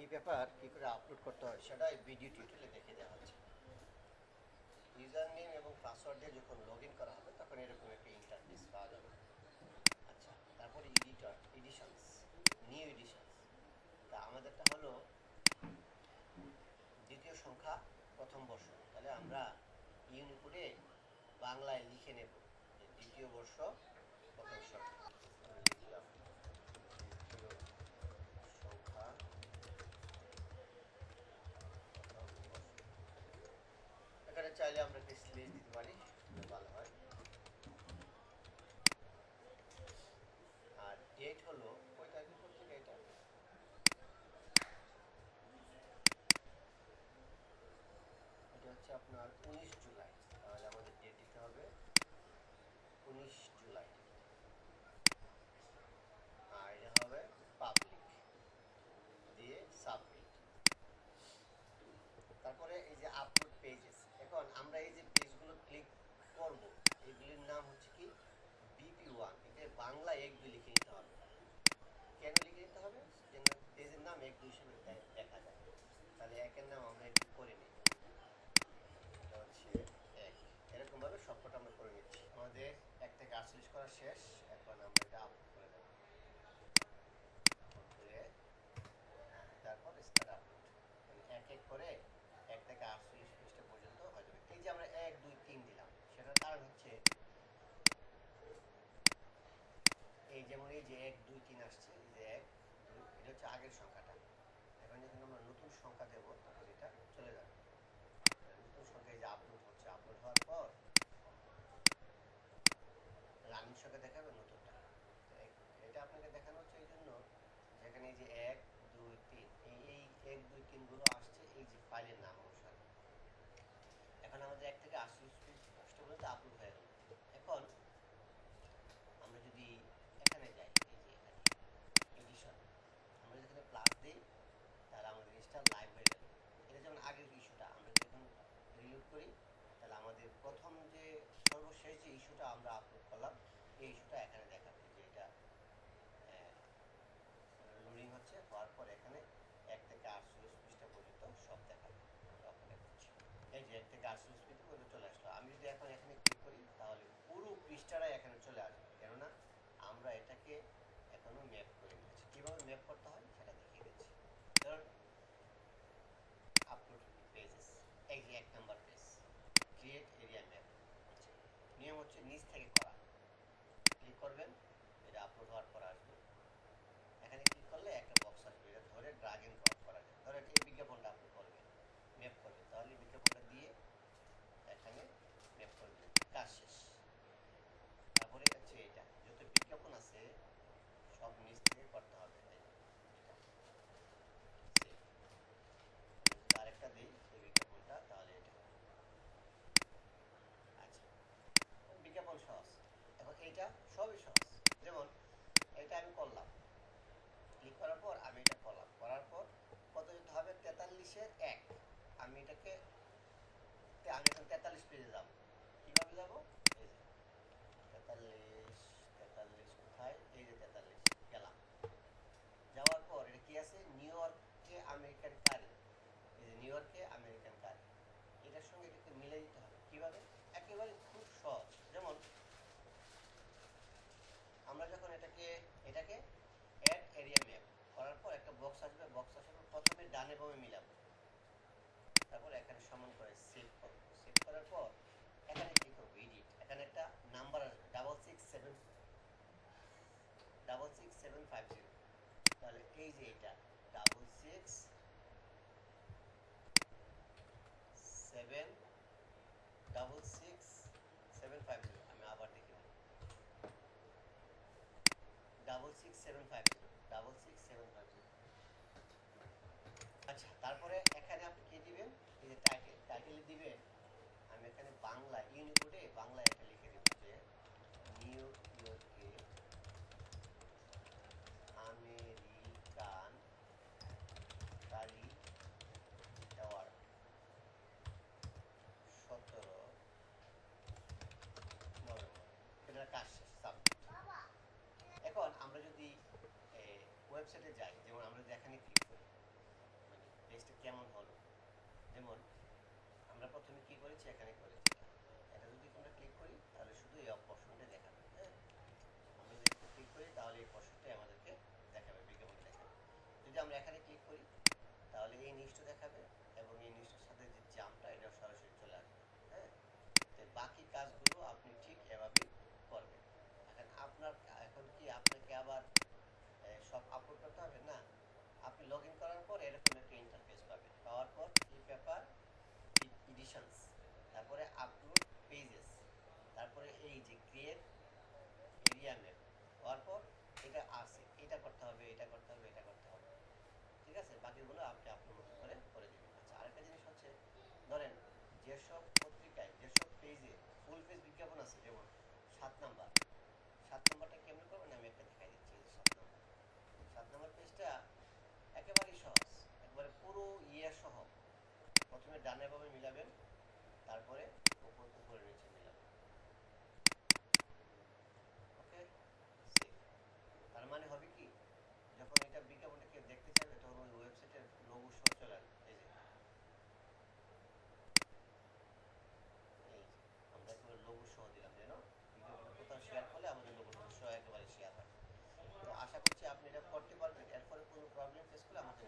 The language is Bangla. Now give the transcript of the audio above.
এই ব্যাপার কী করে আপলোড করতে হয় সেটা ভিডিও টিউটোরিয়ালে দেখে দেওয়া হচ্ছে। ইউজার নেম এবং পাসওয়ার্ড দিয়ে যখন লগ করা হবে, তখন এরকম একটা ইন্টারফেস পাওয়া যাবে। আচ্ছা তারপরে এডিটর এডিশনস নিউ এডিশনস তা আমাদেরটা হলো দ্বিতীয় সংখ্যা, প্রথম বর্ষ। তাহলে আমরা ইউনিকোডে বাংলায় লিখে নেব দ্বিতীয় বর্ষ, প্রথম সংখ্যা আমি লিখলাম দ্বিতীয় সংখ্যা প্রথম বর্ষ। এখানে চাইলে আমরা একটা স্লেজ দিতে পারি ভালো হয়। আর ডেট হলো, কয় তারিখের পর থেকে এটা? এটা হচ্ছে আপনার উনিশ জুলাই। তাহলে আমাদের ডেট দিতে হবে উনিশ জুলাই আর এটা হবে পাবলিক দিয়ে সাবমিট তারপরে এই যে আপলোড পেজেস এখন আমরা এই যে পেজগুলো ক্লিক করব। এগুলির নাম হচ্ছে কি? বিপি ওয়ান এতে বাংলা এক দুই লিখে নিতে হবে। কেন লিখে নিতে হবে? যেন পেজের নাম এক দুই হিসেবে দেখা যায়। তাহলে একের নাম আমরা একটু করে নিই। হচ্ছে এক। এরকমভাবে সবকটা আমরা করে নিচ্ছি। আমাদের এক থেকে আটচল্লিশ করা শেষ। এখন আমরা এটা আপলোড করে দেবো। তারপর স্টার্ট আপলোড এক এক করে এক থেকে আটচল্লিশ পৃষ্ঠা পর্যন্ত হয়ে যাবে। এই যে আমরা এক, দুই, তিন দিলাম সেটার কারণ হচ্ছে এই যেমন এই যে এক, দুই, তিন আসছে, এই যে এক এটা হচ্ছে আগের সংখ্যাটা। এখন যখন আমরা নতুন সংখ্যা দেব তখন এটা চলে যাবে। নতুন সংখ্যা এই যে আপলোড হচ্ছে আপলোড হওয়ার পর রানিং সংখ্যা দেখাবে নতুনটা। এটা আপনাকে দেখানো হচ্ছে এই জন্য যেখানে এই যে এক, দুই, তিন, এই এই এক, দুই তিনগুলো আসছে, এই যে ফাইলের নাম অনুসারে। এখন আমাদের এক থেকে আটচল্লিশ পৃষ্ঠা পর্যন্ত আপলোড হয়ে গেল। এখন আমরা যদি এখানে যাই এই যে এখানে এডিশন আমরা যদি এখানে প্লাস দিই তাহলে আমাদের জিনিসটা লাইভ হয়ে যাবে এটা যেমন আগের ইস্যুটা আমরা যখন রিলোড করি, তাহলে আমাদের প্রথম যে সর্বশেষ যে ইস্যুটা আমরা আপলোড করলাম, এই ইস্যুটা এখানে দেখাবে যে এটা লোডিং হচ্ছে, হওয়ার পর এখানে এক থেকে আটচল্লিশ পৃষ্ঠা পর্যন্ত সব দেখাবে। এই যে এক থেকে আটচল্লিশ পৃষ্ঠা পর্যন্ত চলে আসলো। আমি যদি এখন এখানে ক্লিক করি, তাহলে পুরো পৃষ্ঠাটাই এখানে চলে আসবে। কেননা আমরা এটাকে এখনও ম্যাপ করে নিয়েছি। কীভাবে ম্যাপ করতে হয়, সেটা দেখিয়ে দিচ্ছি। ধরুন আপলোড পেজেস এই যে এক number page create area map নিয়ম হচ্ছে নিচ থেকে করা ক্লিক করবেন, এটা আপলোড হওয়ার পর আসবে। এখানে ক্লিক করলে একটা বক্স আসবে, এটা ধরে ড্রাগ এন্ড ড্রপ করা যায় ধরে এই বিজ্ঞাপনটা আপনি করবেন ম্যাপ করবেন তাহলে বিজ্ঞাপনটা দিয়ে এখানে ম্যাপ করে দেবেন কাজ শেষ তারপরে হচ্ছে এটা যত বিজ্ঞাপন আছে সব নিচ থেকে করতে হবে এই যে, এটা। Save। যদি আরেকটা দিই এই বিজ্ঞাপনটা তাহলে এটা হবে। আচ্ছা বিজ্ঞাপন সহজ এখন এইটা সবই সহজ যেমন এটা আমি করলাম ক্লিক করার পর আমি এটা করলাম করার পর কত যেতে হবে তেতাল্লিশের এক। আমি এটাকে আমি এখন তেতাল্লিশ পেজে যাব। কীভাবে যাব? তেতাল্লিশ তেতাল্লিশ কোথায়? এই যে তেতাল্লিশ, গেলাম। যাওয়ার পর এটা কি আছে? নিউ ইয়র্কে আমেরিকান কারি। এই যে নিউ ইয়র্কে আমেরিকান কারি। এটার সঙ্গে এটাকে মিলে দিতে হবে। কীভাবে? একেবারে খুব সহজ। যেমন, আমরা যখন এটাকে এটাকে অ্যাড এরিয়া ম্যাপ করার পর একটা বক্স আসবে বক্স আসার পর প্রথমে ডানে বামে মিলাবো। তারপর এখানে সমান করে সেভ করব। সেভ করার পর এখানে কি করব? এডিট এখানে একটা নাম্বার আসবে double six seven double six seven five zero তাহলে এই যে এটা double six seven double six seven five zero আমি আবার দেখে double six seven five zero double six seven five zero আচ্ছা তারপরে এখানে আপনি কি দিবেন এই যে টাইটেল টাইটেলে দিবেন আমি এখানে বাংলা ইউনিকোডে বাংলা এটা লিখে দেব যে নিউ ইয়র্কে আমেরিকান কারি অ্যাওয়ার্ড সতেরো নভেম্বর কাজ এখন আমরা যদি ওয়েবসাইটে যাই যেমন আমরা যদি এখানে ক্লিক করি মানে পেজটা কেমন হলো? যেমন আমরা প্রথমে কি করেছি? এখানে করেছি এটা যদি আমরা ক্লিক করি তাহলে শুধু এই অপশনটা দেখাবে হ্যাঁ আমরা যদি ক্লিক তাহলে এই পশনটাই আমাদেরকে দেখাবে, বিজ্ঞাপন দেখাবে। যদি আমরা এখানে ক্লিক করি, তাহলে এই নিউজটা দেখাবে এবং এই নিউজটার সাথে যে জামটা এটা সরাসরি চলে আসবে হ্যাঁ? তো বাকি কাজগুলো আপনি ঠিক এভাবেই করবেন। এখন আপনার, এখন কি আপনাকে আবার সব আপলোড করতে হবে? না। আপনি লগ ইন করার পর এরকম একটা ইন্টারফেস পাবেন। পাওয়ার পর ই পেপার এডিশনস তারপরে আপলোড পেজেস তারপরে এই যে ক্রিয়েট এরিয়া ম্যাপ হওয়ার পর এটা আছে, এটা করতে হবে, এটা করতে হবে, এটা করতে হবে। ঠিক আছে? বাকিগুলো আপনি আপনার মতো করে করে দেবেন। আচ্ছা আরেকটা জিনিস হচ্ছে, ধরেন যেসব পত্রিকায়, যেসব পেজে ফুল পেজ বিজ্ঞাপন আছে, যেমন সাত নাম্বার, সাত নাম্বারটা কেমন করবেন? আমি একটা দেখাই দিচ্ছি সাত নাম্বার। সাত নাম্বার পেজটা একেবারেই সহজ, একবারে পুরো ইয়ে সহ। প্রথমে ডানে বামে মিলাবেন, তারপরে উপর উপরে নিচে মিলাবেন ওকে তার মানে হবে কি যখন এটা বিজ্ঞাপনটা কেউ দেখতে চাইবে তখন ওই ওয়েবসাইটের লোগো সহ চলে আসবে এই যে এই যে আমরা একেবারে লোগো সহ দিলাম যেন বিজ্ঞাপনটা কোথাও শেয়ার করলে আমাদের লোগো সহ করছি আপনি এটা করতে পারবেন এর এরপরে কোনো প্রবলেম ফেস করলে আমাকে